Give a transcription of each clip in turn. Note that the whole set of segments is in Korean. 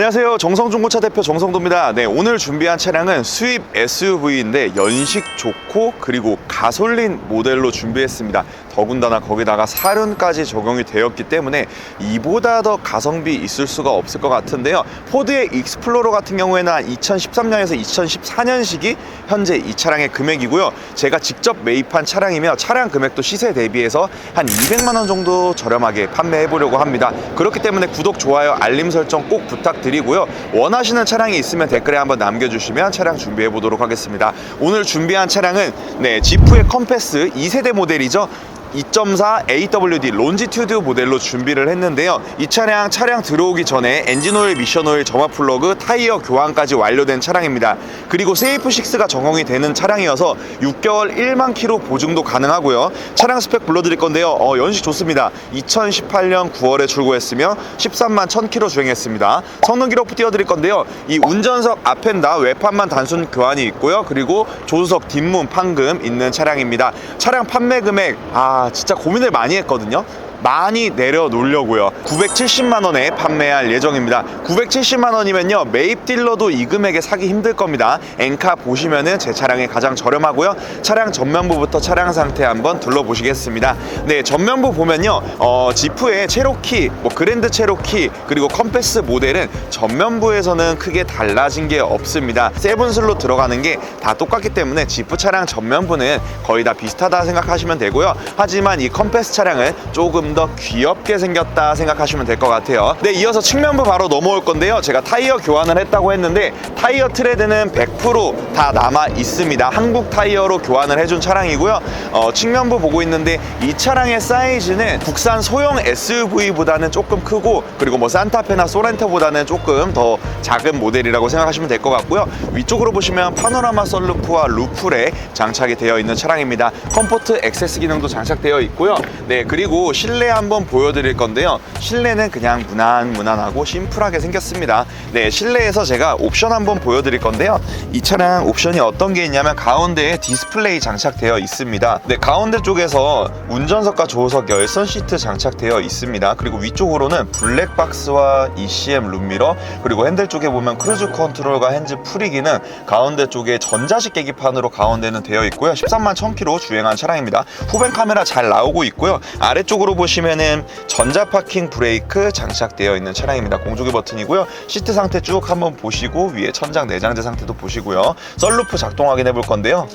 안녕하세요. 정성중고차 대표 정성도입니다. 네, 오늘 준비한 차량은 수입 SUV인데 연식 좋고 그리고 가솔린 모델로 준비했습니다. 더군다나 거기다가 사륜까지 적용이 되었기 때문에 이보다 더 가성비 있을 수가 없을 것 같은데요. 포드의 익스플로러 같은 경우에는 2013년에서 2014년식이 현재 이 차량의 금액이고요. 제가 직접 매입한 차량이며 차량 금액도 시세 대비해서 한 200만 원 정도 저렴하게 판매해 보려고 합니다. 그렇기 때문에 구독, 좋아요, 알림 설정 꼭 부탁드 리고요. 원하시는 차량이 있으면 댓글에 한번 남겨주시면 차량 준비해 보도록 하겠습니다. 오늘 준비한 차량은 네, 지프의 컴패스 2세대 모델이죠. 2.4 AWD 론지튜드 모델로 준비를 했는데요. 이 차량 차량 들어오기 전에 엔진오일, 미션오일, 점화 플러그, 타이어 교환까지 완료된 차량입니다. 그리고 세이프6가 적용이 되는 차량이어서 6개월 1만 킬로 보증도 가능하고요. 차량 스펙 불러드릴 건데요. 어, 연식 좋습니다. 2018년 9월에 출고했으며 13만 1000킬로 주행했습니다. 성능 기록부 띄워드릴 건데요. 이 운전석 앞엔다 외판만 단순 교환이 있고요. 그리고 조수석 뒷문 판금 있는 차량입니다. 차량 판매 금액 아 진짜 고민을 많이 했거든요. 많이 내려놓으려고요. 970만 원에 판매할 예정입니다. 970만 원이면요 매입 딜러도 이 금액에 사기 힘들 겁니다. 엔카 보시면은 제 차량이 가장 저렴하고요. 차량 전면부부터 차량 상태 한번 둘러보시겠습니다. 네 전면부 보면요 어, 지프의 체로키, 뭐 그랜드 체로키 그리고 컴패스 모델은 전면부에서는 크게 달라진 게 없습니다. 세븐슬로 들어가는 게 다 똑같기 때문에 지프 차량 전면부는 거의 다 비슷하다 생각하시면 되고요. 하지만 이 컴패스 차량은 조금 더 귀엽게 생겼다 생각하시면 될 것 같아요. 네, 이어서 측면부 바로 넘어올 건데요. 제가 타이어 교환을 했다고 했는데 타이어 트레드는 100%다 남아 있습니다. 한국 타이어로 교환을 해준 차량이고요. 어, 측면부 보고 있는데 이 차량의 사이즈는 국산 소형 SUV보다는 조금 크고 그리고 뭐 산타페나 소렌토보다는 조금 더 작은 모델이라고 생각하시면 될 것 같고요. 위쪽으로 보시면 파노라마 썬루프와 루플에 장착이 되어 있는 차량입니다. 컴포트 액세스 기능도 장착되어 있고요. 네, 그리고 실내 한번 보여드릴 건데요. 실내는 그냥 무난 무난하고 심플하게 생겼습니다. 네, 실내에서 제가 옵션 한번 보여드릴 건데요. 이 차량 옵션이 어떤 게 있냐면 가운데에 디스플레이 장착되어 있습니다. 네, 가운데 쪽에서 운전석과 조수석 열선 시트 장착되어 있습니다. 그리고 위쪽으로는 블랙박스와 ECM 룸미러 그리고 핸들 쪽에 보면 크루즈 컨트롤과 핸즈 프리 기능 가운데 쪽에 전자식 계기판으로 가운데는 되어 있고요. 13만 1000km 주행한 차량입니다. 후방 카메라 잘 나오고 있고요. 아래쪽으로 보시면 은 전자 파킹 브레이크 장착되어 있는 차량입니다. 공조기 버튼이고요. 시트 상태 쭉 한번 보시고 위에 천장 내장재 상태도 보시고요. 썰루프 작동 확인해 볼 건데요.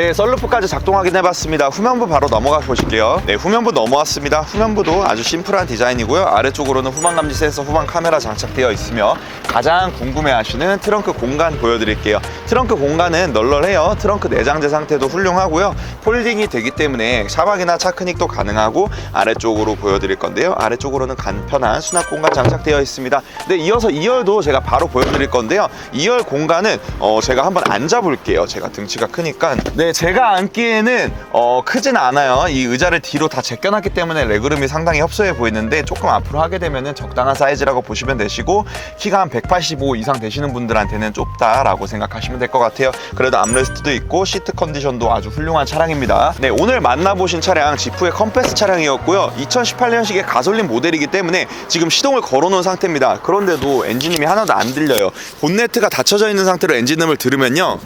네, 썰루프까지 작동 확인 해봤습니다. 후면부 바로 넘어가 보실게요. 네, 후면부 넘어왔습니다. 후면부도 아주 심플한 디자인이고요. 아래쪽으로는 후방 감지 센서, 후방 카메라 장착되어 있으며 가장 궁금해하시는 트렁크 공간 보여드릴게요. 트렁크 공간은 널널해요. 트렁크 내장재 상태도 훌륭하고요. 폴딩이 되기 때문에 샤박이나 차크닉도 가능하고 아래쪽으로 보여드릴 건데요. 아래쪽으로는 간편한 수납 공간 장착되어 있습니다. 네, 이어서 2열도 제가 바로 보여드릴 건데요. 2열 공간은 어, 제가 한번 앉아볼게요. 제가 등치가 크니까. 네, 제가 앉기에는 어, 크진 않아요. 이 의자를 뒤로 다 제껴놨기 때문에 레그룸이 상당히 협소해 보이는데 조금 앞으로 하게 되면 적당한 사이즈라고 보시면 되시고 키가 한 185 이상 되시는 분들한테는 좁다라고 생각하시면 될 것 같아요. 그래도 암레스트도 있고 시트 컨디션도 아주 훌륭한 차량입니다. 네, 오늘 만나보신 차량 지프의 컴패스 차량이었고요. 2018년식의 가솔린 모델이기 때문에 지금 시동을 걸어놓은 상태입니다. 그런데도 엔진음이 하나도 안 들려요. 본네트가 닫혀져 있는 상태로 엔진음을 들으면요.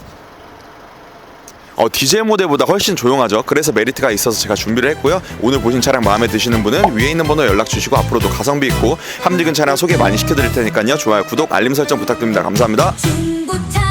어, 디젤 모델보다 훨씬 조용하죠. 그래서 메리트가 있어서 제가 준비를 했고요. 오늘 보신 차량 마음에 드시는 분은 위에 있는 번호 연락 주시고 앞으로도 가성비 있고 함직은 차량 소개 많이 시켜드릴 테니까요. 좋아요, 구독, 알림 설정 부탁드립니다. 감사합니다. 중고차